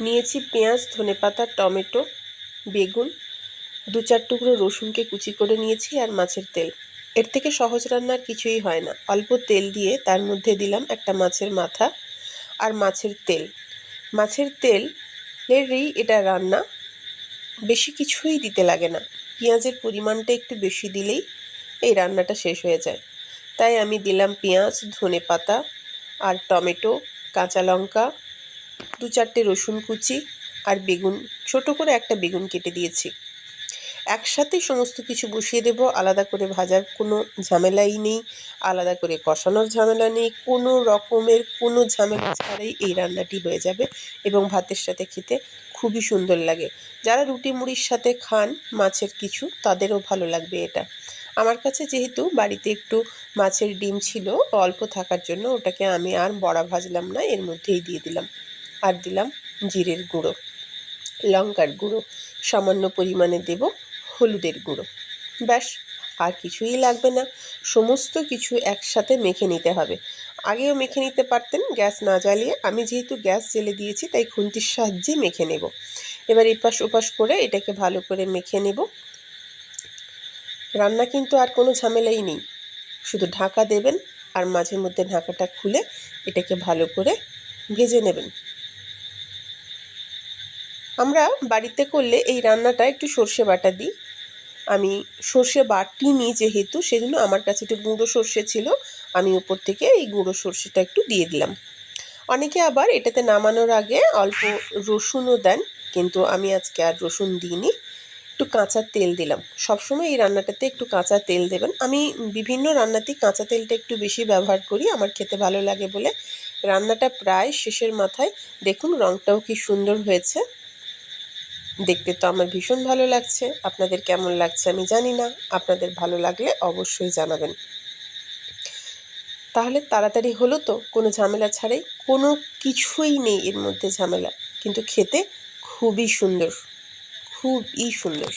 নিয়েছি পেঁয়াজ, ধনেপাতা, টমেটো, বেগুন, দু চার টুকরো রসুনকে কুচি করে নিয়েছি আর মাছের তেল। এর থেকে সহজ রান্নার কিছুই হয় না। অল্প তেল দিয়ে তার মধ্যে দিলাম একটা মাছের মাথা আর মাছের তেল। মাছের তেল এরই এটা রান্না। বেশি কিছুই দিতে লাগে না। পেঁয়াজের পরিমাণটা একটু বেশি দিলেই এই রান্নাটা শেষ হয়ে যায়। তাই আমি দিলাম পেঁয়াজ ধনে পাতা আর টমেটো, কাঁচা লঙ্কা দু চারটে রসুন কুচি আর বেগুন, ছোট করে একটা বেগুন কেটে দিয়েছি। একসাথে সমস্ত কিছু বসিয়ে দেব, আলাদা করে ভাজার কোনো ঝামেলাই নেই, আলাদা করে কষানোর ঝামেলা নেই, কোনো রকমের কোনো ঝামেলা ছাড়াই এই রান্নাটি হয়ে যাবে এবং ভাতের সাথে খেতে খুবই সুন্দর লাগে। যারা রুটি মুড়ির সাথে খান মাছের কিছু, তাদেরও ভালো লাগবে এটা। আমার কাছে যেহেতু বাড়িতে একটু মাছের ডিম ছিল, অল্প থাকার জন্য ওটাকে আমি আর বড়া ভাজলাম না, এর মধ্যেই দিয়ে দিলাম। আর দিলাম জিরের গুঁড়ো। লঙ্কার গুঁড়ো, সামান্য পরিমাণে দেব হলুদের গুঁড়ো। ব্যাস, আর কিছুই লাগবে না। সমস্ত কিছু একসাথে মেখে নিতে হবে। আগেও মেখে নিতে পারতেন, গ্যাস না জ্বালিয়ে। আমি যেহেতু গ্যাস জেলে দিয়েছি, তাই খুন্তির সাহায্যে মেখে নেব। এবার এপাশ ওপাশ করে এটাকে ভালো করে মেখে নেব। রান্না কিন্তু আর কোনো ঝামেলাই নেই। শুধু ঢাকা দেবেন আর মাঝে মধ্যে ঢাকাটা খুলে এটাকে ভালো করে ভেজে নেবেন। আমরা বাড়িতে করলে এই রান্নাটা একটু সর্ষে বাটা দিই। আমি সর্ষে বাটিনি যেহেতু, সেজন্য আমার কাছে একটু গুঁড়ো সর্ষে ছিল। আমি উপর থেকে এই গুঁড়ো সর্ষেটা একটু দিয়ে দিলাম। অনেকে আবার এটাতে নামানোর আগে অল্প রসুনও দেন, কিন্তু আমি আজকে আর রসুন দিইনি। একটু কাঁচা তেল দিলাম। সবসময় এই রান্নাটাতে একটু কাঁচা তেল দেবেন। আমি বিভিন্ন রান্নাতেই কাঁচা তেলটা একটু বেশি ব্যবহার করি, আমার খেতে ভালো লাগে বলে। রান্নাটা প্রায় শেষের মাথায়। দেখুন রঙটাও কি সুন্দর হয়েছে। দেখতে তো আমার ভীষণ ভালো লাগছে। আপনাদের কেমন লাগছে আমি জানি না। আপনাদের ভালো লাগলে অবশ্যই জানাবেন। তাহলে তাড়াতাড়ি হলো তো, কোনো ঝামেলা ছাড়াই। কোনো কিছুই নেই এর মধ্যে ঝামেলা। কিন্তু খেতে খুবই সুন্দর। খুবই সুন্দর।